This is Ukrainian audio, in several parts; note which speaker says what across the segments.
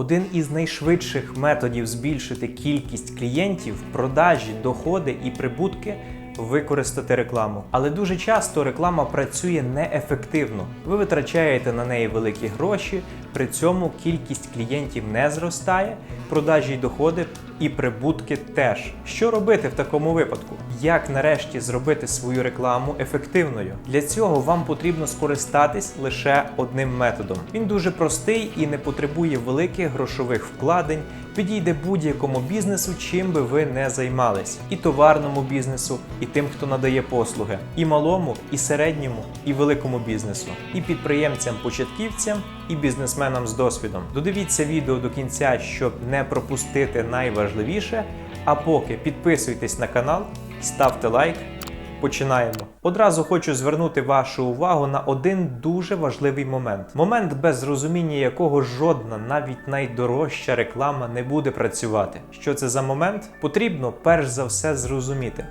Speaker 1: Один із найшвидших методів збільшити кількість клієнтів, продажі, доходи і прибутки використати рекламу. Але дуже часто реклама працює неефективно. Ви витрачаєте на неї великі гроші, при цьому кількість клієнтів не зростає, продажі й доходи і прибутки теж. Що робити в такому випадку? Як нарешті зробити свою рекламу ефективною? Для цього вам потрібно скористатись лише одним методом. Він дуже простий і не потребує великих грошових вкладень. Підійде будь-якому бізнесу, чим би ви не займались, і товарному бізнесу, і тим, хто надає послуги, і малому, і середньому, і великому бізнесу, і підприємцям-початківцям, і бізнесменам з досвідом. Додивіться відео до кінця, щоб не пропустити найважливіше. А поки підписуйтесь на канал, ставте лайк. Починаємо. Одразу хочу звернути вашу увагу на один дуже важливий момент. Момент, без розуміння якого жодна, навіть найдорожча реклама не буде працювати. Що це за момент? Потрібно перш за все зрозуміти.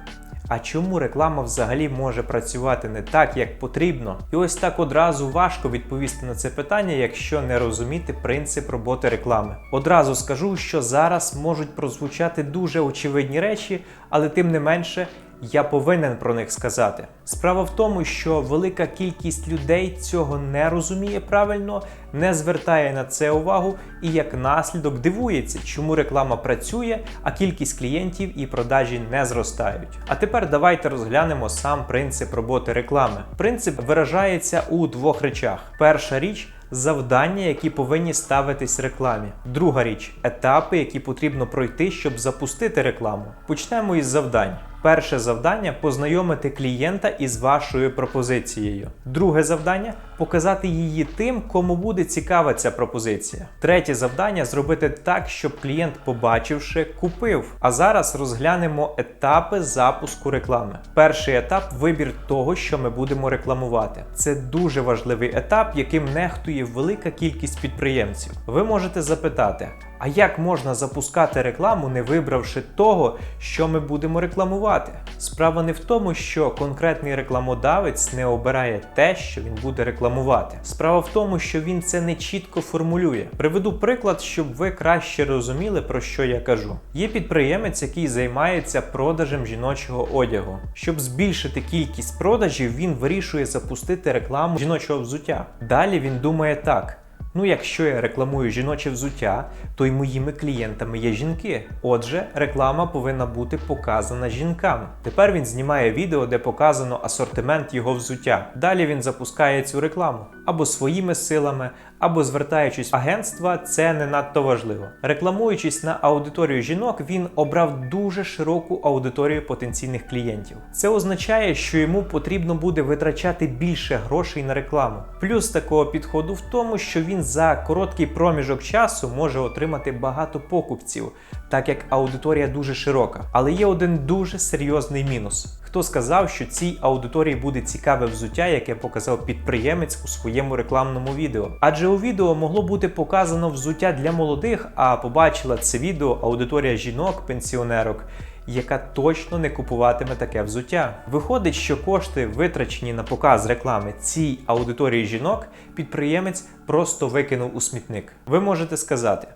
Speaker 1: А чому реклама взагалі може працювати не так, як потрібно? І ось так одразу важко відповісти на це питання, якщо не розуміти принцип роботи реклами. Одразу скажу, що зараз можуть прозвучати дуже очевидні речі, але тим не менше. Я повинен про них сказати. Справа в тому, що велика кількість людей цього не розуміє правильно, не звертає на це увагу і як наслідок дивується, чому реклама працює, а кількість клієнтів і продажі не зростають. А тепер давайте розглянемо сам принцип роботи реклами. Принцип виражається у двох речах: перша річ. Завдання, які повинні ставитись рекламі. Друга річ етапи, які потрібно пройти, щоб запустити рекламу. Почнемо із завдань. Перше завдання познайомити клієнта із вашою пропозицією. Друге завдання показати її тим, кому буде цікава ця пропозиція. Третє завдання зробити так, щоб клієнт, побачивши, купив. А зараз розглянемо етапи запуску реклами. Перший етап вибір того, що ми будемо рекламувати. Це дуже важливий етап, яким нехтує велика кількість підприємців. Ви можете запитати. А як можна запускати рекламу, не вибравши того, що ми будемо рекламувати? Справа не в тому, що конкретний рекламодавець не обирає те, що він буде рекламувати. Справа в тому, що він це не чітко формулює. Приведу приклад, щоб ви краще розуміли, про що я кажу. Є підприємець, який займається продажем жіночого одягу. Щоб збільшити кількість продажів, він вирішує запустити рекламу жіночого взуття. Далі він думає так. Ну, якщо я рекламую жіноче взуття, то й моїми клієнтами є жінки. Отже, реклама повинна бути показана жінкам. Тепер він знімає відео, де показано асортимент його взуття. Далі він запускає цю рекламу або своїми силами, або звертаючись в агентства, це не надто важливо. Рекламуючись на аудиторію жінок, він обрав дуже широку аудиторію потенційних клієнтів. Це означає, що йому потрібно буде витрачати більше грошей на рекламу. Плюс такого підходу в тому, що він за короткий проміжок часу може отримати багато покупців, так як аудиторія дуже широка. Але є один дуже серйозний мінус. Хто сказав, що цій аудиторії буде цікаве взуття, яке показав підприємець у своєму рекламному відео? Адже у відео могло бути показано взуття для молодих, а побачила це відео аудиторія жінок, пенсіонерок. Яка точно не купуватиме таке взуття. Виходить, що кошти, витрачені на показ реклами цій аудиторії жінок, підприємець просто викинув у смітник. Ви можете сказати.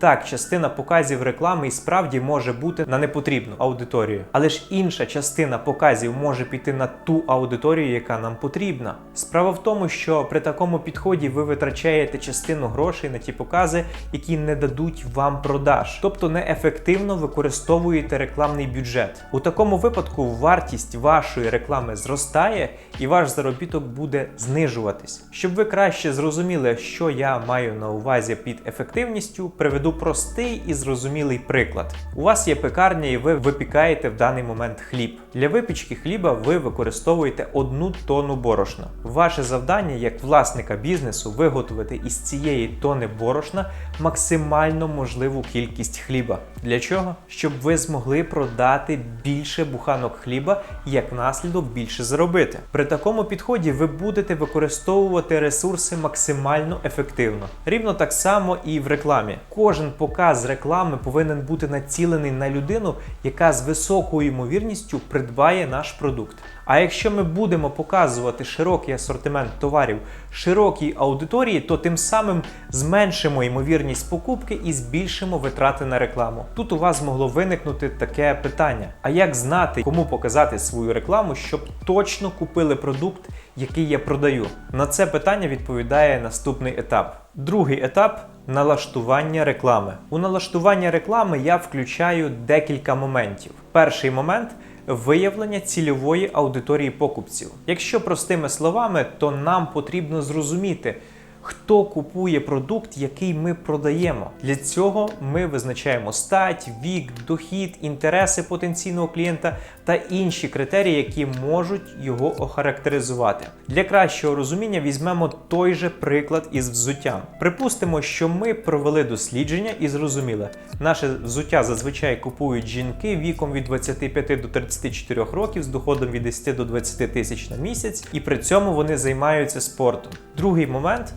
Speaker 1: Так, частина показів реклами і справді може бути на непотрібну аудиторію, але ж інша частина показів може піти на ту аудиторію, яка нам потрібна. Справа в тому, що при такому підході ви витрачаєте частину грошей на ті покази, які не дадуть вам продаж, тобто неефективно використовуєте рекламний бюджет. У такому випадку вартість вашої реклами зростає і ваш заробіток буде знижуватись. Щоб ви краще зрозуміли, що я маю на увазі під ефективністю, приведу простий і зрозумілий приклад. У вас є пекарня, і ви випікаєте в даний момент хліб. Для випічки хліба ви використовуєте одну тонну борошна. Ваше завдання як власника бізнесу виготовити із цієї тони борошна максимально можливу кількість хліба. Для чого? Щоб ви змогли продати більше буханок хліба як наслідок більше заробити. При такому підході ви будете використовувати ресурси максимально ефективно. Рівно так само і в рекламі. Кожен показ реклами повинен бути націлений на людину, яка з високою ймовірністю придбає наш продукт. А якщо ми будемо показувати широкий асортимент товарів широкій аудиторії, то тим самим зменшимо ймовірність покупки і збільшимо витрати на рекламу. Тут у вас могло виникнути таке питання: а як знати, кому показати свою рекламу, щоб точно купили продукт, який я продаю? На це питання відповідає наступний етап. Другий етап налаштування реклами. У налаштування реклами я включаю декілька моментів. Перший момент виявлення цільової аудиторії покупців. Якщо простими словами, то нам потрібно зрозуміти. Хто купує продукт, який ми продаємо? Для цього ми визначаємо стать, вік, дохід, інтереси потенційного клієнта та інші критерії, які можуть його охарактеризувати. Для кращого розуміння візьмемо той же приклад із взуттям. Припустимо, що ми провели дослідження і зрозуміли, наше взуття зазвичай купують жінки віком від 25 до 34 років з доходом від 10 до 20 тисяч на місяць, і при цьому вони займаються спортом. Другий момент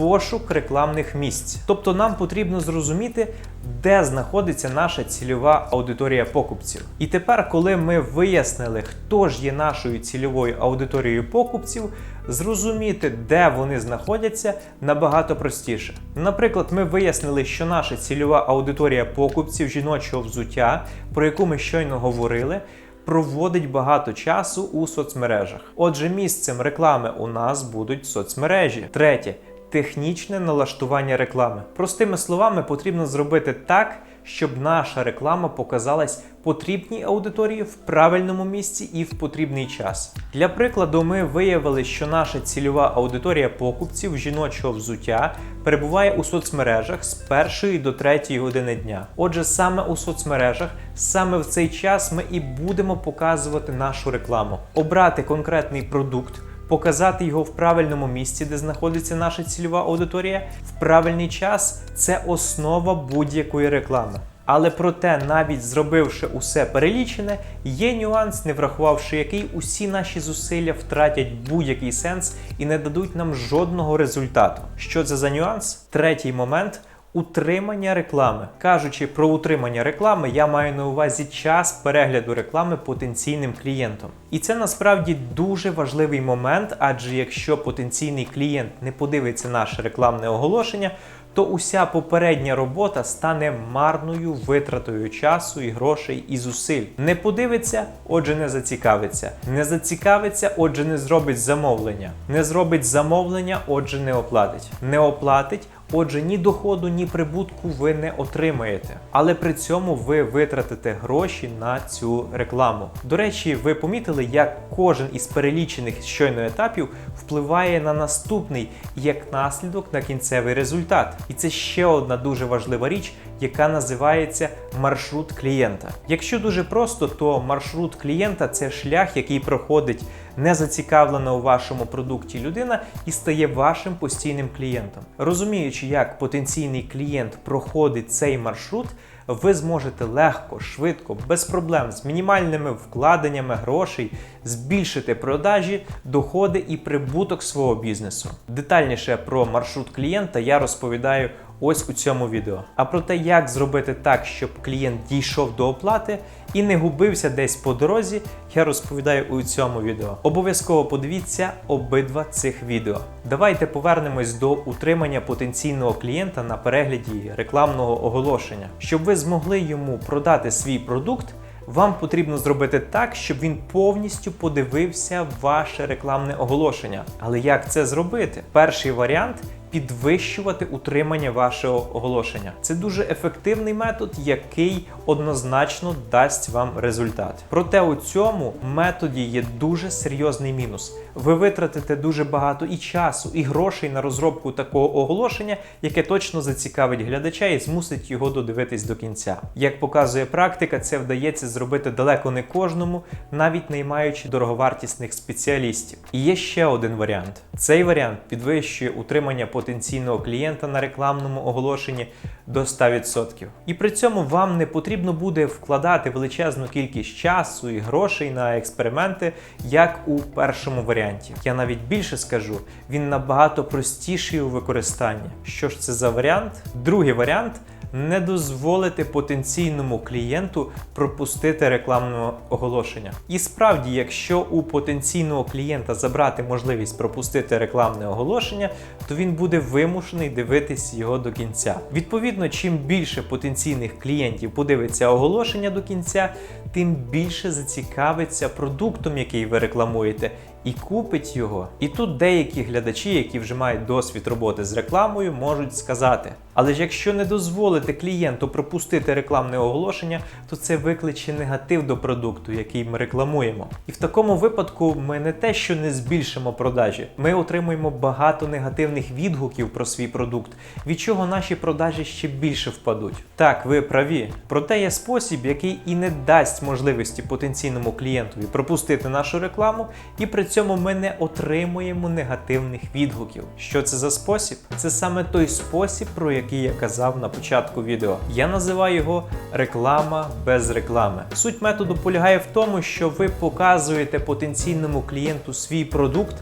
Speaker 1: пошук рекламних місць. Тобто нам потрібно зрозуміти, де знаходиться наша цільова аудиторія покупців. І тепер, коли ми вияснили, хто ж є нашою цільовою аудиторією покупців, зрозуміти, де вони знаходяться, набагато простіше. Наприклад, ми вияснили, що наша цільова аудиторія покупців жіночого взуття, про яку ми щойно говорили. Проводить багато часу у соцмережах. Отже, місцем реклами у нас будуть соцмережі. Третє технічне налаштування реклами. Простими словами, потрібно зробити так, щоб наша реклама показалась потрібній аудиторії в правильному місці і в потрібний час. Для прикладу, ми виявили, що наша цільова аудиторія покупців жіночого взуття перебуває у соцмережах з першої до третьої години дня. Отже, саме у соцмережах, саме в цей час ми і будемо показувати нашу рекламу, обрати конкретний продукт показати його в правильному місці, де знаходиться наша цільова аудиторія, в правильний час це основа будь-якої реклами. Але проте, навіть зробивши усе перелічене, є нюанс, не врахувавши який усі наші зусилля втратять будь-який сенс і не дадуть нам жодного результату. Що це за нюанс? Третій момент. Утримання реклами. Кажучи про утримання реклами, я маю на увазі час перегляду реклами потенційним клієнтом. І це насправді дуже важливий момент, адже якщо потенційний клієнт не подивиться наше рекламне оголошення, то уся попередня робота стане марною витратою часу і грошей і зусиль. Не подивиться, отже, не зацікавиться. Не зацікавиться, отже, не зробить замовлення. Не зробить замовлення, отже, не оплатить. Не оплатить. Отже, ні доходу, ні прибутку ви не отримаєте, але при цьому ви витратите гроші на цю рекламу. До речі, ви помітили, як кожен із перелічених щойно етапів впливає на наступний як наслідок на кінцевий результат. І це ще одна дуже важлива річ, яка називається маршрут клієнта. Якщо дуже просто, то маршрут клієнта це шлях, який проходить не зацікавлена у вашому продукті людина і стає вашим постійним клієнтом. Розуміючи, як потенційний клієнт проходить цей маршрут, ви зможете легко, швидко, без проблем з мінімальними вкладеннями грошей збільшити продажі, доходи і прибуток свого бізнесу. Детальніше про маршрут клієнта я розповідаю ось у цьому відео. А про те, як зробити так, щоб клієнт дійшов до оплати і не губився десь по дорозі, я розповідаю у цьому відео. Обов'язково подивіться обидва цих відео. Давайте повернемось до утримання потенційного клієнта на перегляді рекламного оголошення, щоб ви змогли йому продати свій продукт. Вам потрібно зробити так, щоб він повністю подивився ваше рекламне оголошення. Але як це зробити? Перший варіант підвищувати утримання вашого оголошення. Це дуже ефективний метод, який однозначно дасть вам результат. Проте у цьому методі є дуже серйозний мінус. Ви витратите дуже багато і часу, і грошей на розробку такого оголошення, яке точно зацікавить глядача і змусить його додивитись до кінця. Як показує практика, це вдається зробити далеко не кожному, навіть наймаючи дороговартісних спеціалістів. І є ще один варіант. Цей варіант підвищує утримання потенційного клієнта на рекламному оголошенні до 100%. І при цьому вам не потрібно буде вкладати величезну кількість часу і грошей на експерименти, як у першому варіанті. Я навіть більше скажу, він набагато простіший у використанні. Що ж це за варіант? Другий варіант не дозволити потенційному клієнту пропустити рекламне оголошення. І справді, якщо у потенційного клієнта забрати можливість пропустити рекламне оголошення, то він буде вимушений дивитись його до кінця. Відповідно, чим більше потенційних клієнтів подивиться оголошення до кінця, тим більше зацікавиться продуктом, який ви рекламуєте, і купить його. І тут деякі глядачі, які вже мають досвід роботи з рекламою, можуть сказати: але ж якщо не дозволити клієнту пропустити рекламне оголошення, то це викличе негатив до продукту, який ми рекламуємо. І в такому випадку ми не те, що не збільшимо продажі, ми отримуємо багато негативних відгуків про свій продукт, від чого наші продажі ще більше впадуть. Так, ви праві. Проте є спосіб, який і не дасть можливості потенційному клієнтові пропустити нашу рекламу, і при цьому ми не отримуємо негативних відгуків. Що це за спосіб? Це саме той спосіб, про який я казав на початку відео. Я називаю його реклама без реклами. Суть методу полягає в тому, що ви показуєте потенційному клієнту свій продукт.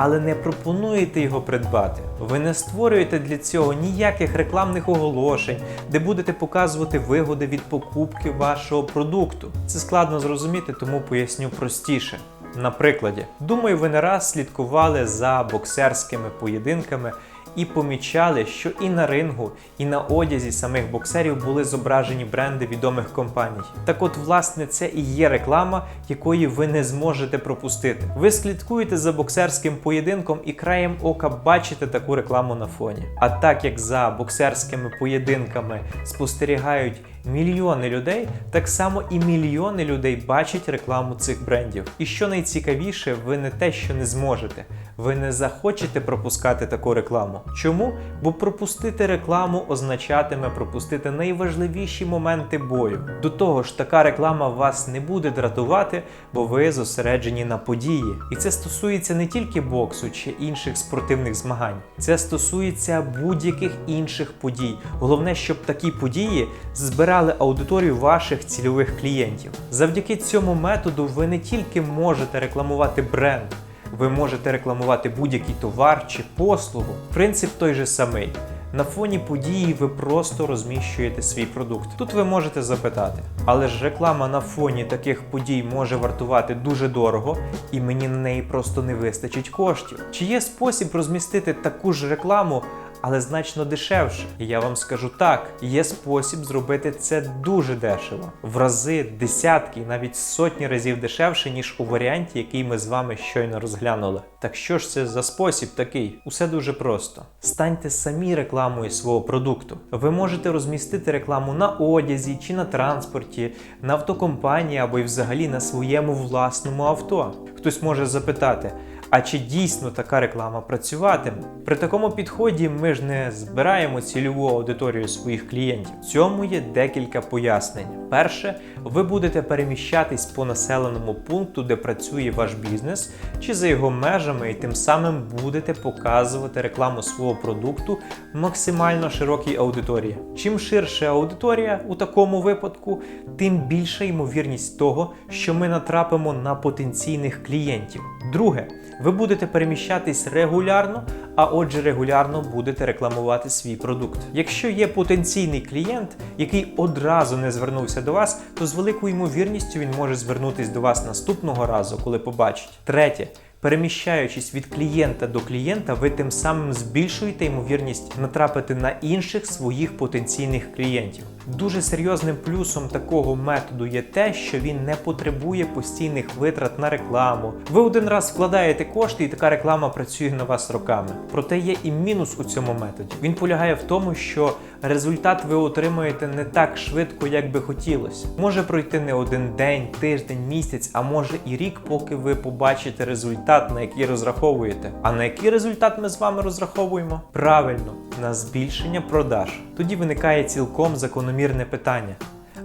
Speaker 1: Але не пропонуєте його придбати. Ви не створюєте для цього ніяких рекламних оголошень, де будете показувати вигоди від покупки вашого продукту. Це складно зрозуміти, тому поясню простіше. На прикладі, думаю, ви не раз слідкували за боксерськими поєдинками і помічали, що і на рингу, і на одязі самих боксерів були зображені бренди відомих компаній. Так от, власне, це і є реклама, якої ви не зможете пропустити. Ви слідкуєте за боксерським поєдинком і краєм ока бачите таку рекламу на фоні. А так як за боксерськими поєдинками спостерігають мільйони людей, так само і мільйони людей бачать рекламу цих брендів. І що найцікавіше, ви не те, що не зможете. Ви не захочете пропускати таку рекламу. Чому? Бо пропустити рекламу означатиме пропустити найважливіші моменти бою. До того ж, така реклама вас не буде дратувати, бо ви зосереджені на події. І це стосується не тільки боксу чи інших спортивних змагань, це стосується будь-яких інших подій. Головне, щоб такі події збирали аудиторію ваших цільових клієнтів. Завдяки цьому методу ви не тільки можете рекламувати бренд. Ви можете рекламувати будь-який товар чи послугу. Принцип той же самий. На фоні події ви просто розміщуєте свій продукт. Тут ви можете запитати, але ж реклама на фоні таких подій може вартувати дуже дорого, і мені на неї просто не вистачить коштів. Чи є спосіб розмістити таку ж рекламу, але значно дешевше? І я вам скажу так: є спосіб зробити це дуже дешево, в рази, десятки, навіть сотні разів дешевше, ніж у варіанті, який ми з вами щойно розглянули. Так що ж це за спосіб такий? Усе дуже просто. Станьте самі рекламою свого продукту. Ви можете розмістити рекламу на одязі чи на транспорті, на автокомпанії або й взагалі на своєму власному авто. Хтось може запитати. А чи дійсно така реклама працюватиме? При такому підході ми ж не збираємо цільову аудиторію своїх клієнтів. Цьому є декілька пояснень. Перше, ви будете переміщатись по населеному пункту, де працює ваш бізнес, чи за його межами, і тим самим будете показувати рекламу свого продукту максимально широкій аудиторії. Чим ширша аудиторія у такому випадку, тим більша ймовірність того, що ми натрапимо на потенційних клієнтів. Друге, ви будете переміщатись регулярно, а отже, регулярно будете рекламувати свій продукт. Якщо є потенційний клієнт, який одразу не звернувся до вас, то з великою ймовірністю він може звернутись до вас наступного разу, коли побачить. Третє. Переміщаючись від клієнта до клієнта, ви тим самим збільшуєте ймовірність натрапити на інших своїх потенційних клієнтів. Дуже серйозним плюсом такого методу є те, що він не потребує постійних витрат на рекламу. Ви один раз вкладаєте кошти, і така реклама працює на вас роками. Проте є і мінус у цьому методі. Він полягає в тому, що результат ви отримуєте не так швидко, як би хотілося. Може пройти не один день, тиждень, місяць, а може і рік, поки ви побачите результат, на який розраховуєте. А на який результат ми з вами розраховуємо? Правильно, на збільшення продаж. Тоді виникає цілком закономірне питання: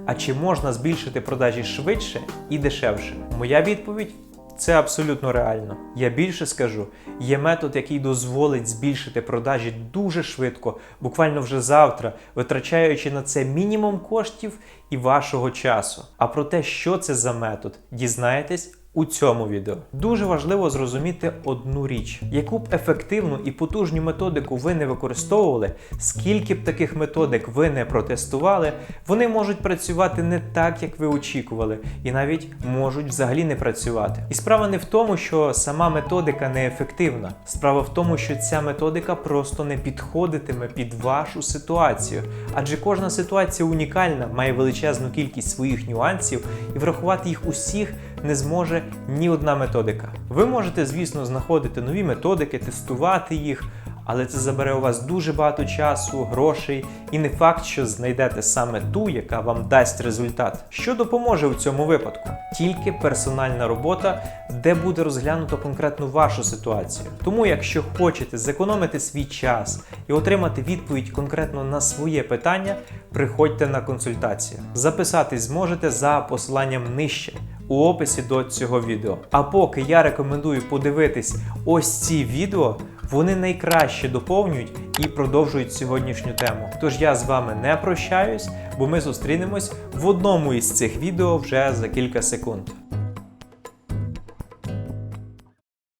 Speaker 1: а чи можна збільшити продажі швидше і дешевше? Моя відповідь. Це абсолютно реально. Я більше скажу, є метод, який дозволить збільшити продажі дуже швидко, буквально вже завтра, витрачаючи на це мінімум коштів і вашого часу. А про те, що це за метод, дізнаєтесь у цьому відео. Дуже важливо зрозуміти одну річ: яку б ефективну і потужну методику ви не використовували, скільки б таких методик ви не протестували, вони можуть працювати не так, як ви очікували, і навіть можуть взагалі не працювати. І справа не в тому, що сама методика неефективна. Справа в тому, що ця методика просто не підходитиме під вашу ситуацію, адже кожна ситуація унікальна, має величезну кількість своїх нюансів, і врахувати їх усіх не зможе ні одна методика. Ви можете, звісно, знаходити нові методики, тестувати їх. Але це забере у вас дуже багато часу, грошей, і не факт, що знайдете саме ту, яка вам дасть результат. Що допоможе у цьому випадку? Тільки персональна робота, де буде розглянуто конкретно вашу ситуацію. Тому, якщо хочете зекономити свій час і отримати відповідь конкретно на своє питання, приходьте на консультацію. Записатись зможете за посиланням нижче у описі до цього відео. А поки я рекомендую подивитись ось ці відео. Вони найкраще доповнюють і продовжують сьогоднішню тему. Тож я з вами не прощаюсь, бо ми зустрінемось в одному із цих відео вже за кілька секунд.